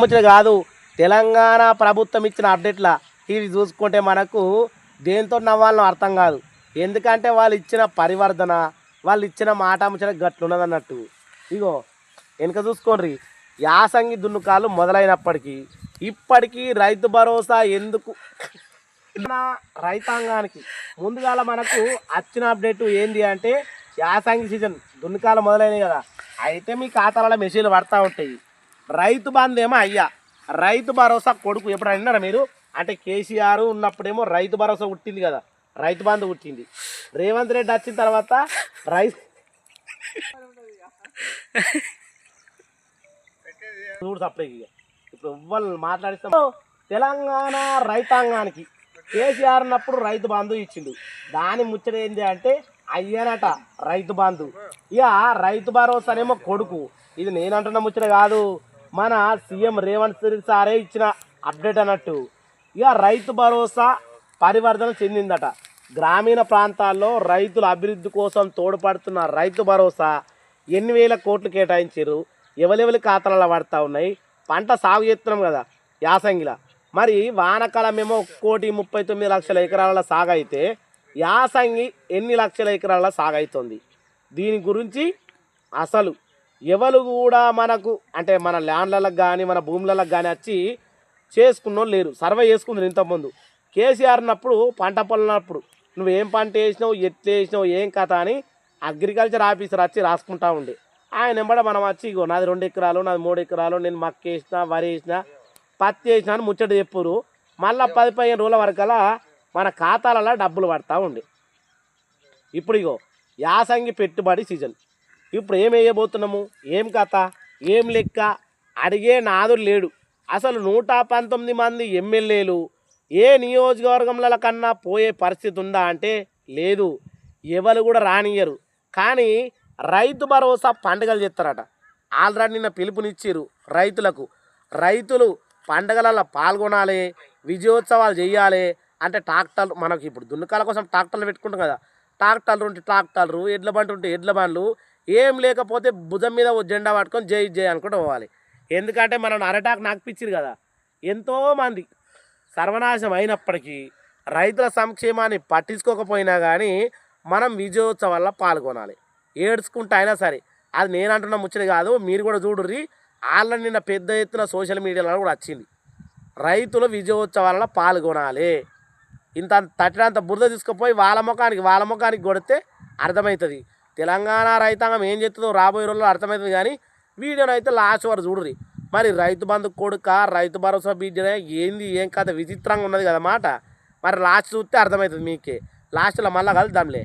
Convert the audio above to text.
ముచ్చట కాదు. తెలంగాణ ప్రభుత్వం ఇచ్చిన అప్డేట్ల ఇవి చూసుకుంటే మనకు దేంతో నవ్వాలో అర్థం కాదు. ఎందుకంటే వాళ్ళు ఇచ్చిన పరివర్ధన వాళ్ళు ఇచ్చిన మాట ముచ్చిన గట్లున్నది అన్నట్టు ఇగో వెనుక చూసుకోండి. యాసంగి దున్నుకాలు మొదలైనప్పటికీ ఇప్పటికీ రైతు భరోసా ఎందుకు రైతాంగానికి? ముందుగాల మనకు వచ్చిన అప్డేట్ ఏంది అంటే యాసంగి సీజన్ దున్నుకాలు మొదలైనవి కదా. అయితే మీ ఖాతాలలో మెసేజ్లు పడతా ఉంటాయి. రైతు బంధు ఏమో అయ్యా. రైతు భరోసా కొడుకు ఎప్పుడు అన్నారా మీరు? అంటే కేసీఆర్ ఉన్నప్పుడేమో రైతు భరోసా పుట్టింది కదా. రైతు బంధు పుట్టింది. రేవంత్ రెడ్డి వచ్చిన తర్వాత రైతు చూడు సప్లై ఇక. ఇప్పుడు ఎవ్వరు మాట్లాడిస్తాం తెలంగాణ రైతాంగానికి కేసీఆర్ ఉన్నప్పుడు రైతు బంధు ఇచ్చిండు. దాని ముచ్చట ఏంటి అంటే అయ్యనట రైతు బంధు. ఇక రైతు భరోసానేమో కొడుకు. ఇది నేనంటున్న ముచ్చట కాదు. మన సీఎం రేవంత్ రెడ్డి సారే ఇచ్చిన అప్డేట్ అన్నట్టు. ఇక రైతు భరోసా పరివర్తన చెందిందట. గ్రామీణ ప్రాంతాల్లో రైతుల అభివృద్ధి కోసం తోడ్పడుతున్న రైతు భరోసా ఎన్ని వేల కోట్లు కేటాయించారు? ఎవరెవరి ఖాతాలలో పడతా ఉన్నాయి? పంట సాగు చేస్తున్నాం కదా యాసంగిలా. మరి వానకాలమేమో కోటి ముప్పై తొమ్మిది లక్షల ఎకరాల సాగు అయితే యాసంగి ఎన్ని లక్షల ఎకరాల సాగు అవుతుంది? దీని గురించి అసలు ఎవరు కూడా మనకు అంటే మన ల్యాండ్లకు కానీ మన భూములకు కానీ వచ్చి చేసుకున్నోళ్ళు లేరు. సర్వే చేసుకుంది ఇంతకుముందు. కేసీఆర్ ఉన్నప్పుడు పంట పొలనప్పుడు నువ్వు ఏం పంట వేసినావు ఎట్లా వేసినావు ఏం కథ అని అగ్రికల్చర్ ఆఫీసర్ వచ్చి రాసుకుంటా ఉండే. ఆయన వెంబడ మనం వచ్చి ఇగో నాది రెండు ఎకరాలు నాది మూడు ఎకరాలు నేను మక్క వేసిన వరి వేసిన పత్తి వేసిన అని ముచ్చట చెప్పురు మళ్ళీ పది పదిహేను రోజుల వరకలా మన ఖాతాలలో డబ్బులు పడతా ఉండే. ఇప్పుడు ఇగో యాసంగి పెట్టుబడి సీజన్. ఇప్పుడు ఏం వేయబోతున్నాము? ఏం కథ? ఏం లెక్క? అడిగే నాదుడు లేడు. అసలు నూట పంతొమ్మిది మంది ఎమ్మెల్యేలు ఏ నియోజకవర్గంల కన్నా పోయే పరిస్థితి ఉందా అంటే లేదు. ఎవరు కూడా రానియరు కానీ రైతు భరోసా పండుగలు చేస్తారట. ఆల్రెడీ నిన్న పిలుపునిచ్చారు రైతులకు. రైతులు పండుగలలో పాల్గొనాలి విజయోత్సవాలు చేయాలి అంటే ట్రాక్టర్లు మనకి ఇప్పుడు దున్నకాల కోసం ట్రాక్టర్లు పెట్టుకుంటాం కదా. ట్రాక్టర్లు ఉంటే ట్రాక్టర్లు ఎడ్ల బండ్లు ఉంటే ఎడ్ల బండ్లు ఏం లేకపోతే భుజం మీద ఓ జెండా పట్టుకొని జై జై అనుకుంటూ పోవాలి. ఎందుకంటే మనం అరటాకు నాకుపిచ్చిరు కదా. ఎంతోమంది సర్వనాశం అయినప్పటికీ రైతుల సంక్షేమాన్ని పట్టించుకోకపోయినా కానీ మనం విజయోత్సవాల్లో పాల్గొనాలి. ఏడ్చుకుంటా అయినా సరే. అది నేను అంటున్న ముచ్చట కాదు మీరు కూడా చూడుర్రి. వాళ్ళ నిన్న పెద్ద ఎత్తున సోషల్ మీడియాలో కూడా వచ్చింది. రైతులు విజయోత్సవాలలో పాల్గొనాలి. ఇంత తట్టినంత బురద తీసుకుపోయి వాళ్ళ ముఖానికి వాళ్ళ ముఖానికి కొడితే అర్థమవుతుంది. తెలంగాణ రైతాంగం ఏం చేస్తుందో రాబోయే రోజుల్లో అర్థమవుతుంది కానీ వీడియోని అయితే లాస్ట్ వరకు చూడరు మరి రైతు బంధు కొడుక రైతు భరోసా బీజనే ఏంది ఏం కథ? విచిత్రంగా ఉన్నది కదా మాట. మరి లాస్ట్ చూస్తే అర్థమవుతుంది మీకే. లాస్ట్లో మళ్ళీ కలుద్దాంలే.